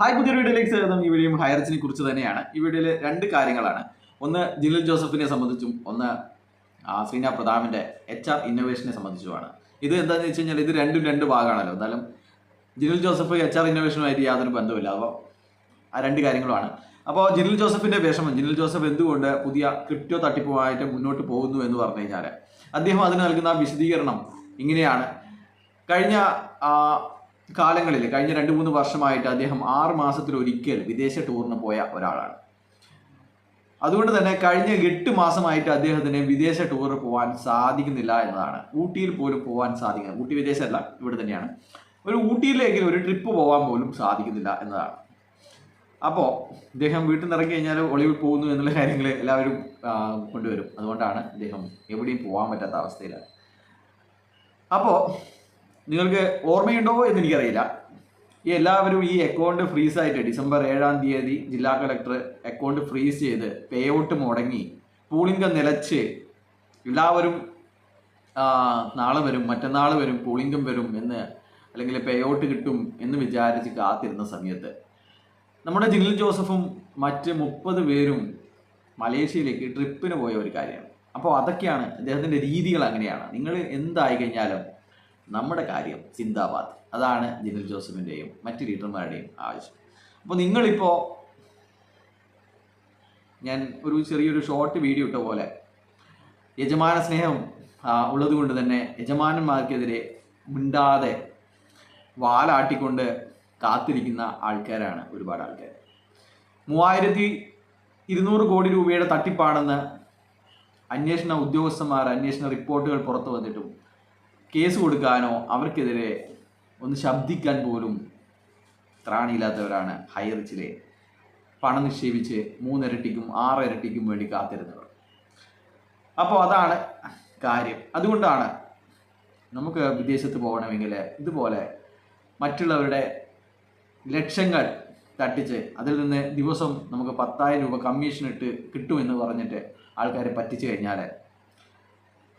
Hi പുതിയ വീഡിയോയിലേക്ക് സ്വാഗതം. ഈ വീഡിയോയും ഹയർച്ചിനെ കുറിച്ച് തന്നെയാണ്. ഈ വീഡിയോയിൽ രണ്ട് കാര്യങ്ങളാണ്. ഒന്ന് ജിനൽ ജോസഫിനെ സംബന്ധിച്ചും ഒന്ന് ശ്രീന പ്രതാപിന്റെ എച്ച് ആർ ഇന്നോവേഷനെ സംബന്ധിച്ചുമാണ്. ഇത് എന്താണെന്ന് വെച്ച് കഴിഞ്ഞാൽ ഇത് രണ്ടും രണ്ട് ഭാഗമാണല്ലോ. എന്തായാലും ജിനിൽ ജോസഫ് എച്ച് ആർ ഇന്നോവേഷനുമായിട്ട് യാതൊരു ബന്ധമില്ല അപ്പോൾ ആ രണ്ട് കാര്യങ്ങളുമാണ്. അപ്പോൾ ജിനിൽ ജോസഫിന്റെ വിഷമം ജിനിൽ ജോസഫ് എന്തുകൊണ്ട് പുതിയ ക്രിപ്റ്റോ തട്ടിപ്പുമായിട്ട് മുന്നോട്ട് പോകുന്നു എന്ന് പറഞ്ഞു കഴിഞ്ഞാൽ അദ്ദേഹം അതിന് നൽകുന്ന വിശദീകരണം ഇങ്ങനെയാണ്. കഴിഞ്ഞ കാലങ്ങളിൽ കഴിഞ്ഞ രണ്ട് മൂന്ന് വർഷമായിട്ട് അദ്ദേഹം ആറ് മാസത്തിൽ ഒരിക്കൽ വിദേശ ടൂറിന് പോയ ഒരാളാണ്. അതുകൊണ്ട് തന്നെ കഴിഞ്ഞ എട്ട് മാസമായിട്ട് അദ്ദേഹത്തിന് വിദേശ ടൂർ പോകാൻ സാധിക്കുന്നില്ല എന്നതാണ്. ഊട്ടിയിൽ പോലും പോകാൻ സാധിക്കുന്നത് ഊട്ടി വിദേശമല്ല ഇവിടെ തന്നെയാണ്. ഒരു ഊട്ടിയിലേക്ക് ഒരു ട്രിപ്പ് പോകാൻ പോലും സാധിക്കുന്നില്ല എന്നതാണ്. അപ്പോൾ അദ്ദേഹം വീട്ടിൽ നിന്ന് ഇറങ്ങി കഴിഞ്ഞാൽ ഒളിവിൽ പോകുന്നു എന്നുള്ള കാര്യങ്ങൾ എല്ലാവരും കൊണ്ടുവരും. അതുകൊണ്ടാണ് അദ്ദേഹം എവിടെയും പോകാൻ പറ്റാത്ത അവസ്ഥയിലാണ്. അപ്പോൾ നിങ്ങൾക്ക് ഓർമ്മയുണ്ടോ എന്ന് എനിക്കറിയില്ല. ഈ എല്ലാവരും ഈ അക്കൗണ്ട് ഫ്രീസ് ആയിട്ട് ഡിസംബർ ഏഴാം തീയതി ജില്ലാ കളക്ടർ അക്കൗണ്ട് ഫ്രീസ് ചെയ്ത് പേ ഔട്ട് മുടങ്ങി പൂളിംഗം നിലച്ച് എല്ലാവരും നാളെ വരും മറ്റന്നാൾ വരും പൂളിംഗം വരും എന്ന് അല്ലെങ്കിൽ പേ ഔട്ട് കിട്ടും എന്ന് വിചാരിച്ച് കാത്തിരുന്ന സമയത്ത് നമ്മുടെ ജിനിൽ ജോസഫും മറ്റ് മുപ്പത് പേരും മലേഷ്യയിലേക്ക് ട്രിപ്പിന് പോയ ഒരു കാര്യമാണ്. അപ്പോൾ അതൊക്കെയാണ് അദ്ദേഹത്തിന്റെ രീതികൾ അങ്ങനെയാണ്. നിങ്ങൾ എന്തായി കഴിഞ്ഞാലും നമ്മുടെ കാര്യം സിന്ദാബാദ്. അതാണ് ജിനിൽ ജോസഫിന്റെയും മറ്റ് ലീഡർമാരുടെയും ആവശ്യം. അപ്പോൾ നിങ്ങളിപ്പോൾ ഞാൻ ഒരു ചെറിയൊരു ഷോർട്ട് വീഡിയോ ഇട്ട പോലെ യജമാന സ്നേഹം ഉള്ളതുകൊണ്ട് ഉള്ളത് കൊണ്ട് തന്നെ യജമാനന്മാർക്കെതിരെ മിണ്ടാതെ വാലാട്ടിക്കൊണ്ട് കാത്തിരിക്കുന്ന ആൾക്കാരാണ് ഒരുപാട് ആൾക്കാർ മൂവായിരത്തി ഇരുന്നൂറ് കോടി രൂപയുടെ തട്ടിപ്പാണെന്ന് അന്വേഷണ ഉദ്യോഗസ്ഥന്മാർ അന്വേഷണ റിപ്പോർട്ടുകൾ പുറത്തു വന്നിട്ടും കേസ് കൊടുക്കാനോ അവർക്കെതിരെ ഒന്ന് ശബ്ദിക്കാൻ പോലും ത്രാണിയില്ലാത്തവരാണ് ഹൈറിച്ചിലെ പണം നിക്ഷേപിച്ച് മൂന്നിരട്ടിക്കും ആറിരട്ടിക്കും വേണ്ടി കാത്തിരുന്നവർ. അപ്പോൾ അതാണ് കാര്യം. അതുകൊണ്ടാണ് നമുക്ക് വിദേശത്ത് പോകണമെങ്കിൽ ഇതുപോലെ മറ്റുള്ളവരുടെ ലക്ഷങ്ങൾ തട്ടിച്ച് അതിൽ നിന്ന് ദിവസം നമുക്ക് പത്തായിരം രൂപ കമ്മീഷൻ ഇട്ട് കിട്ടുമെന്ന് പറഞ്ഞിട്ട് ആൾക്കാരെ പറ്റിച്ചു കഴിഞ്ഞാൽ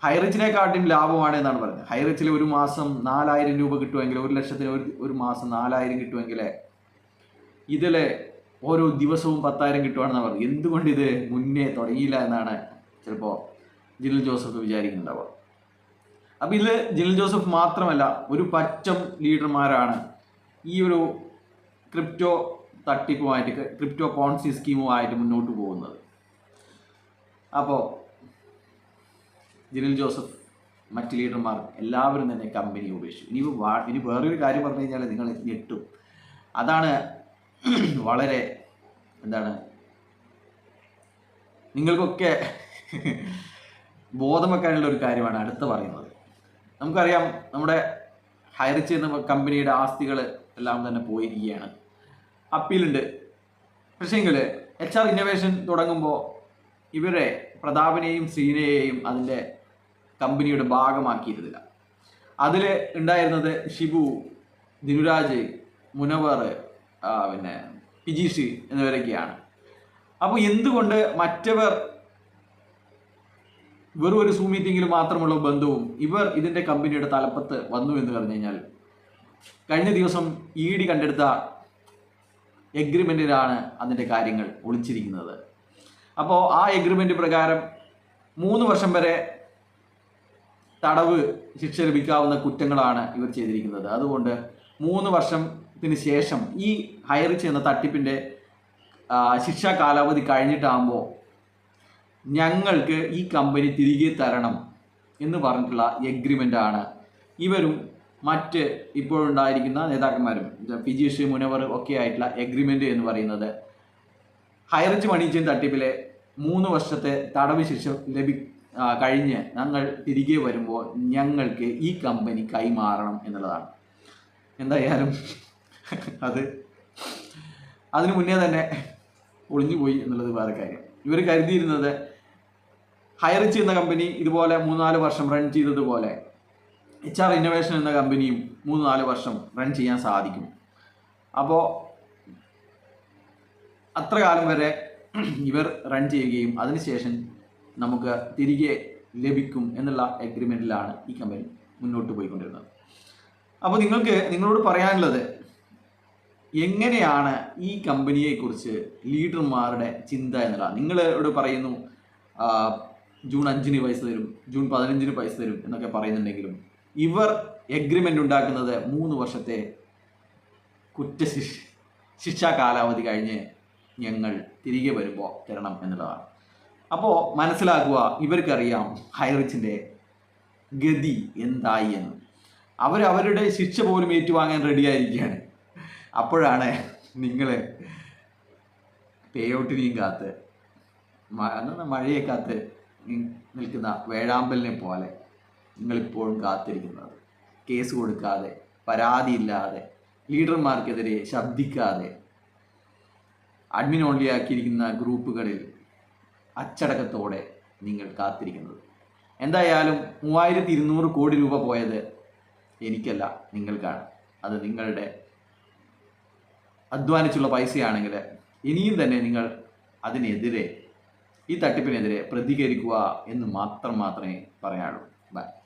ഹൈറിച്ചിനെക്കാട്ടും ലാഭമാണ് എന്നാണ് പറയുന്നത്. ഹൈറിച്ചിൽ ഒരു മാസം നാലായിരം രൂപ കിട്ടുമെങ്കിൽ ഒരു ലക്ഷത്തിന് ഒരു ഒരു മാസം നാലായിരം കിട്ടുമെങ്കിൽ ഇതിൽ ഓരോ ദിവസവും പത്തായിരം കിട്ടുവാണെന്നാണ് പറയുന്നത്. എന്തുകൊണ്ട് ഇത് മുന്നേ തുടങ്ങിയില്ല എന്നാണ് ചിലപ്പോൾ ജിനിൽ ജോസഫ് വിചാരിക്കുന്നുണ്ടാവുക. അപ്പം ഇതിൽ ജിനിൽ ജോസഫ് മാത്രമല്ല ഒരു പറ്റം ലീഡർമാരാണ് ഈ ഒരു ക്രിപ്റ്റോ തട്ടിപ്പുമായിട്ട് ക്രിപ്റ്റോ പോൺസി സ്കീമുമായിട്ട് മുന്നോട്ട് പോകുന്നത്. അപ്പോൾ ജിനിൽ ജോസഫ് മറ്റ് ലീഡർമാർ എല്ലാവരും തന്നെ കമ്പനി ഉപേക്ഷിച്ചു. ഇനി ഇനി വേറൊരു കാര്യം പറഞ്ഞു കഴിഞ്ഞാൽ നിങ്ങൾ ഞെട്ടും. അതാണ് വളരെ എന്താണ് നിങ്ങൾക്കൊക്കെ ബോധം വെക്കാനുള്ള ഒരു കാര്യമാണ് അടുത്ത് പറയുന്നത്. നമുക്കറിയാം നമ്മുടെ ഹൈറിച്ച് ചെയ്യുന്ന കമ്പനിയുടെ ആസ്തികൾ എല്ലാം തന്നെ പോയിരിക്കുകയാണ്. അപ്പീലുണ്ട്. പക്ഷേങ്കിൽ എച്ച് ആർ ഇന്നോവേഷൻ തുടങ്ങുമ്പോൾ ഇവരെ പ്രതാപനെയും സീനയെയും അതിന്റെ കമ്പനിയുടെ ഭാഗമാക്കിയിരുന്നില്ല അതിൽ ഉണ്ടായിരുന്നത് ഷിബു ദിനുരാജ് മുനവർ പിന്നെ പിജീഷ് എന്നിവരൊക്കെയാണ്. അപ്പോൾ എന്തുകൊണ്ട് മറ്റവർ വെറും ഒരു സൂം മീറ്റിങ്ങിൽ മാത്രമുള്ള ബന്ധവും ഇവർ ഇതിന്റെ കമ്പനിയുടെ തലപ്പത്ത് വന്നു എന്ന് പറഞ്ഞു കഴിഞ്ഞാൽ കഴിഞ്ഞ ദിവസം ഇ ഡി കണ്ടെടുത്ത എഗ്രിമെന്റിലാണ് അതിന്റെ കാര്യങ്ങൾ ഒളിച്ചിരിക്കുന്നത്. അപ്പോൾ ആ എഗ്രിമെന്റ് പ്രകാരം മൂന്ന് വർഷം വരെ തടവ് ശിക്ഷ ലഭിക്കാവുന്ന കുറ്റങ്ങളാണ് ഇവർ ചെയ്തിരിക്കുന്നത്. അതുകൊണ്ട് മൂന്ന് വർഷത്തിന് ശേഷം ഈ ഹയറിച്ച് എന്ന തട്ടിപ്പിന്റെ ശിക്ഷാ കാലാവധി കഴിഞ്ഞിട്ടാകുമ്പോൾ ഞങ്ങൾക്ക് ഈ കമ്പനി തിരികെ തരണം എന്ന് പറഞ്ഞിട്ടുള്ള എഗ്രിമെന്റ് ആണ്. ഇവരും മറ്റ് ഇപ്പോഴുണ്ടായിരിക്കുന്ന നേതാക്കന്മാരും ഫിജീഷ് മുനവർ ഒക്കെ ആയിട്ടുള്ള എഗ്രിമെന്റ് എന്ന് പറയുന്നത്. ഹൈറിച്ച് മണീച്ചൻ തട്ടിപ്പിലെ മൂന്ന് വർഷത്തെ തടവ് ശിക്ഷ ലഭി കഴിഞ്ഞ് ഞങ്ങൾ തിരികെ വരുമ്പോൾ ഞങ്ങൾക്ക് ഈ കമ്പനി കൈമാറണം എന്നുള്ളതാണ്. എന്തായാലും അത് അതിനു മുന്നേ തന്നെ ഒളിഞ്ഞുപോയി എന്നുള്ളത് വേറെ കാര്യം. ഇവർ കരുതിയിരുന്നത് ഹയർ ചെയ്യുന്ന കമ്പനി ഇതുപോലെ മൂന്നാൽ വർഷം റൺ ചെയ്തതുപോലെ എച്ച് ആർ ഇന്നോവേഷൻ എന്ന കമ്പനിയും മൂന്ന് നാല് വർഷം റൺ ചെയ്യാൻ സാധിക്കും. അപ്പോൾ അത്ര കാലം വരെ ഇവർ റൺ ചെയ്യുകയും അതിനുശേഷം നമുക്ക് തിരികെ ലഭിക്കും എന്നുള്ള എഗ്രിമെന്റിലാണ് ഈ കമ്പനി മുന്നോട്ട് പോയിക്കൊണ്ടിരുന്നത്. അപ്പോൾ നിങ്ങൾക്ക് നിങ്ങളോട് പറയാനുള്ളത് എങ്ങനെയാണ് ഈ കമ്പനിയെക്കുറിച്ച് ലീഡർമാരുടെ ചിന്ത എന്നുള്ള നിങ്ങളോട് പറയുന്നു ജൂൺ അഞ്ചിന് പൈസ തരും ജൂൺ പതിനഞ്ചിന് പൈസ തരും എന്നൊക്കെ പറയുന്നുണ്ടെങ്കിലും ഇവർ എഗ്രിമെന്റ് ഉണ്ടാക്കുന്നത് മൂന്ന് വർഷത്തെ കുറ്റശിക്ഷ ശിക്ഷാ കാലാവധി കഴിഞ്ഞ് ഞങ്ങൾ തിരികെ വരുമ്പോൾ തരണം എന്നുള്ളതാണ്. അപ്പോൾ മനസ്സിലാക്കുക ഇവർക്കറിയാം ഹൈറിച്ചിന്റെ ഗതി എന്തായി എന്ന്. അവർ അവരുടെ ശിക്ഷ പോലും ഏറ്റുവാങ്ങാൻ റെഡിയായിരിക്കുകയാണ് അപ്പോഴാണ് നിങ്ങൾ പേ ഔട്ടിനെയും കാത്ത് മഴയെ കാത്ത് നിൽക്കുന്ന വേഴാമ്പലിനെ പോലെ നിങ്ങളിപ്പോഴും കാത്തിരിക്കുന്നത്. കേസ് കൊടുക്കാതെ പരാതിയില്ലാതെ ലീഡർമാർക്കെതിരെ ശബ്ദിക്കാതെ അഡ്മിൻ ഓൺലി ആക്കിയിരിക്കുന്ന ഗ്രൂപ്പുകളിൽ അച്ചടക്കത്തോടെ നിങ്ങൾ കാത്തിരിക്കുന്നത്. എന്തായാലും മൂവായിരത്തി ഇരുന്നൂറ് കോടി രൂപ പോയത് എനിക്കല്ല നിങ്ങൾക്കാണ്. അത് നിങ്ങളുടെ അധ്വാനിച്ചുള്ള പൈസയാണെങ്കിൽ ഇനിയും തന്നെ നിങ്ങൾ അതിനെതിരെ ഈ തട്ടിപ്പിനെതിരെ പ്രതികരിക്കുക എന്ന് മാത്രം മാത്രമേ പറയാനുള്ളൂ. ബൈ